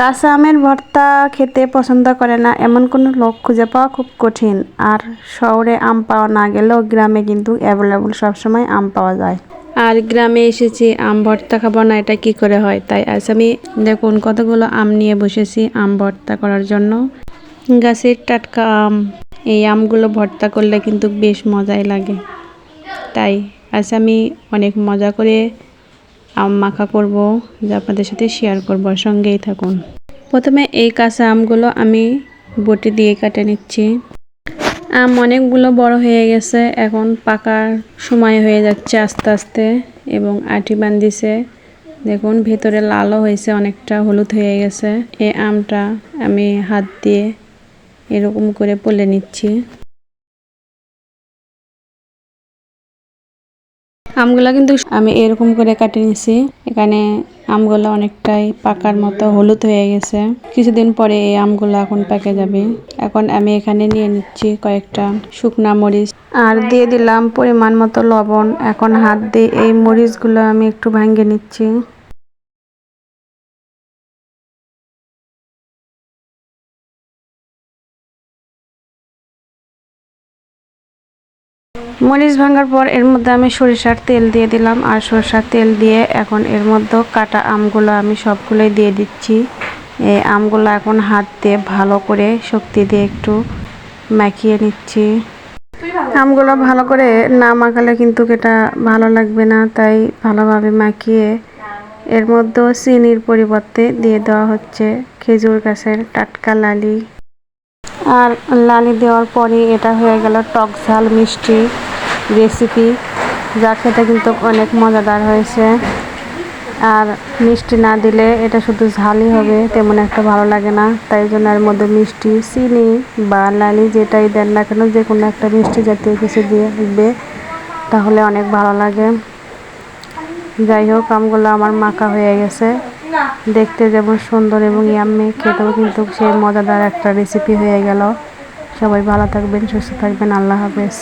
কাঁচা আমের ভর্তা খেতে পছন্দ করে না। এমন কোনো লোক খুঁজে পাওয়া খুব কঠিন। আর শহরে আম পাওয়া না গেলেও গ্রামে কিন্তু অ্যাভেলেবল সবসময় আম পাওয়া যায়। আর গ্রামে এসেছি, আম ভর্তা খাব না, এটা কি করে হয়? তাই আজ আমি দেখুন কতগুলো আম নিয়ে বসেছি আম ভর্তা করার জন্য। গাছের টাটকা আম, এই আমগুলো ভর্তা করলে কিন্তু বেশ মজাই লাগে। তাই আজ আমি অনেক মজা করে আম মাখা করব, যা আপনাদের সাথে শেয়ার করব সঙ্গেই থাকুন। প্রথমে এই কাঁচা আমগুলো আমি বটি দিয়ে কাটে নিচ্ছি। আম অনেকগুলো বড় হয়ে গেছে, এখন পাকার সময় হয়ে যাচ্ছে আস্তে আস্তে, এবং আটি বান্ধিছে। দেখুন, ভেতরে লালও হয়েছে, অনেকটা হলুদ হয়ে গেছে। এই আমটা আমি হাত দিয়ে এরকম করে পলে নিচ্ছি। আমগুলো কিন্তু আমি এরকম করে কাটে নিছি। এখানে আমগুলা অনেকটাই পাকার মতো হলুদ হয়ে গেছে। কিছুদিন পরে এই আমগুলো এখন পেকে যাবে। এখন আমি এখানে নিয়ে নিচ্ছি কয়েকটা শুকনা মরিচ। আর দিয়ে দিলাম পরিমাণ মতো লবণ। এখন হাত দিয়ে এই মরিচগুলো আমি একটু ভাঙ্গে নিচ্ছি। মরিচ ভাঙার পর এর মধ্যে আমি সরিষার তেল দিয়ে দিলাম আর সরিষার তেল দিয়ে এখন এর মধ্যে কাটা আমগুলো আমি সবগুলোই দিয়ে দিচ্ছি। এই আমগুলো এখন হাত দিয়ে ভালো করে শক্তি দিয়ে একটু মাখিয়ে নিচ্ছি। আমগুলো ভালো করে না মাখালে কিন্তু এটা ভালো লাগবে না, তাই ভালোভাবে মাখিয়ে এর মধ্যে চিনির পরিবর্তে দিয়ে দেওয়া হচ্ছে খেজুর গাছের টাটকা লালি। আর লালি দেওয়ার পরে এটা হয়ে গেল টক ঝাল মিষ্টি রেসিপি যা খেতে কিন্তু অনেক মজাদার হয়েছে। আর মিষ্টি না দিলে এটা শুধু ঝালই হবে, তেমন একটা ভালো লাগে না। তাই জন্য এর মধ্যে মিষ্টি, চিনি বা লালি যেটাই দেন না কেন যে কোনো একটা মিষ্টি জাতীয় কিছু দিয়ে দিবে, তাহলে অনেক ভালো লাগে। যাই হোক, আমগুলো আমার মাখা হয়ে গেছে। দেখতে যেমন সুন্দর এবং ইয়াম্মি খেতেও কিন্তু সে মজাদার একটা রেসিপি হয়ে গেল। সবাই ভালো থাকবেন, সুস্থ থাকবেন, আল্লাহ হাফেজ।